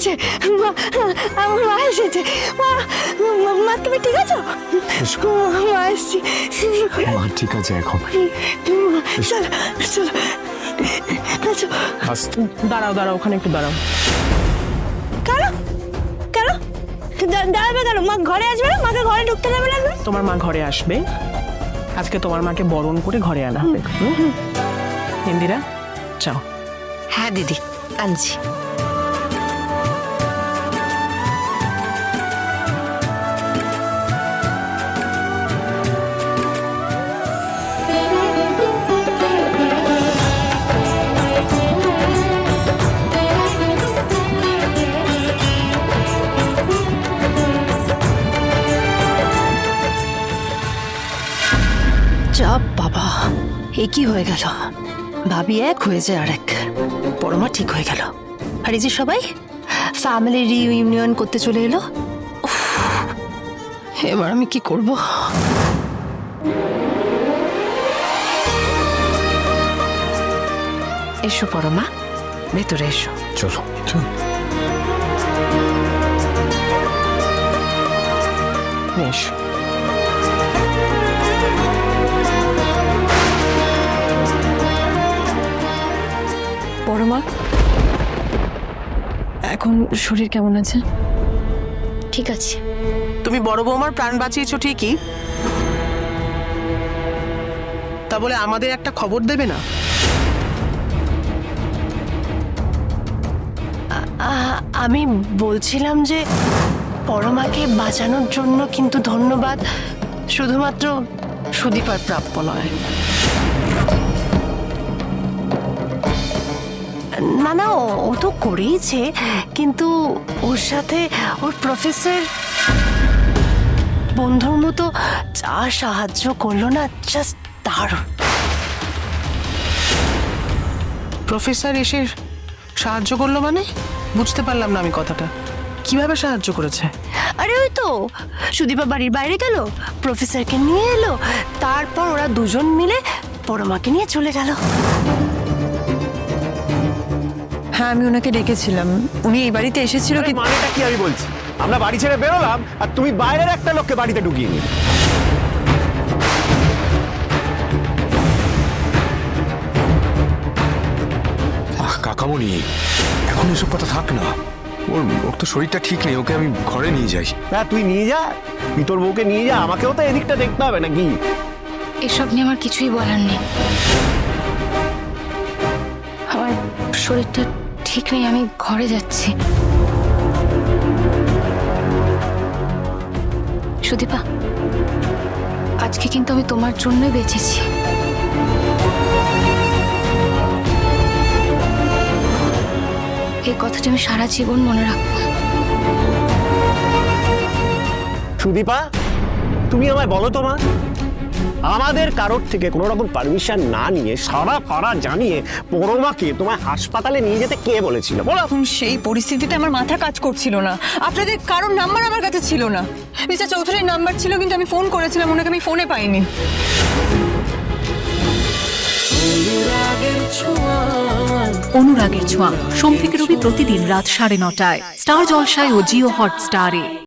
এসেছে? মা আমার মা এসেছে। মা মা- তুমি ঠিক আছো? মা এসছি। মা ঠিক আছে এখন। চলো চলো। দাঁড়াও দাঁড়াও ওখানে একটু দাঁড়াও। কেন? কেন? দা- দাঁড়াবে কেন? মা ঘরে আসবে না? মাকে ঘরে ঢুকতে দেবে না তোমার মা ঘরে আসবে। আজকে তোমার মাকে বরণ করে ঘরে আনা হবে। ইন্দিরা চাও হ্যাঁ দিদি আনছি। এ কি হয়ে গেল। ভাবি এক হয়েছে আর এক পরমা ঠিক হয়ে গেল। আর এই যে সবাই ফ্যামিলি রিইউনিয়ন করতে চলে এলো। উফ, এবার আমি কি করব? এসো পরমা ভেতরে এসো। চলো। বেশ এখন শরীর কেমন আছে? ঠিক আছে। তুমি বড় বৌমার প্রাণ বাঁচিয়েছো ঠিকই। তা বলে আমাদের একটা খবর দেবে না? আমি বলছিলাম যে পরমাকে বাঁচানোর জন্য কিন্তু ধন্যবাদ শুধুমাত্র সুদীপার প্রাপ্য নয়। না না ও- তো করেইছে কিন্তু ওর সাথে ওর প্রফেসর বন্ধুর মতো যা সাহায্য করল না জাস্ট দারুণ। প্রফেসর এসে সাহায্য করল মানে? বুঝতে পারলাম না আমি কথাটা। কীভাবে সাহায্য করেছে? আরে ওই তো সুদীপা বাড়ির বাইরে গেল প্রফেসরকে নিয়ে এলো তারপর ওরা দুজন মিলে পরমাকে নিয়ে চলে গেল। হ্যাঁ আমি ওনাকে ডেকেছিলাম। উনি এই বাড়িতে এসেছিল কি মানেটা কি আমি বলছি? আমরা বাড়ি ছেড়ে বেরোলাম আর তুমি বাইরের একটা লোককে বাড়িতে ঢুকিয়ে নিলে। আহ কাকামণি এখন এসব কথা থাক না। ওর ওর তো শরীরটা ঠিক নেই ওকে আমি ঘরে নিয়ে যাই। হ্যাঁ তুই নিয়ে যা। তুই তোর বউকে নিয়ে যা আমাকেও তো এদিকটা দেখতে হবে নাকি? এসব নিয়ে আমার কিছুই বলার নেই। আমার শরীরটা ঠিক নেই আমি ঘরে যাচ্ছি। সুদীপা, আজকে কিন্তু আমি তোমার জন্যই বেঁচেছি। এই কথাটা আমি সারা জীবন মনে রাখব। সুদীপা, তুমি আমায় বলো তো মা। আমাদের কারোর থেকে কোনো রকম পারমিশন না নিয়ে সারা ফারা জানিয়ে পরমাকে তোমায় হাসপাতালে নিয়ে যেতে কে বলেছিল? বলো। সেই পরিস্থিতিতে আমার মাথা কাজ করছিল না। আপনাদের কারোর নাম্বার আমার কাছে ছিল না। মিস্টার চৌধুরীর নাম্বার ছিল কিন্তু আমি ফোন করেছিলাম ওনাকে আমি ফোনে পাইনি। অনুরাগের ছোঁয়া সোম থেকে রবি প্রতিদিন রাত সাড়ে নটায়। স্টার জলসায় ও জিও হটস্টারে।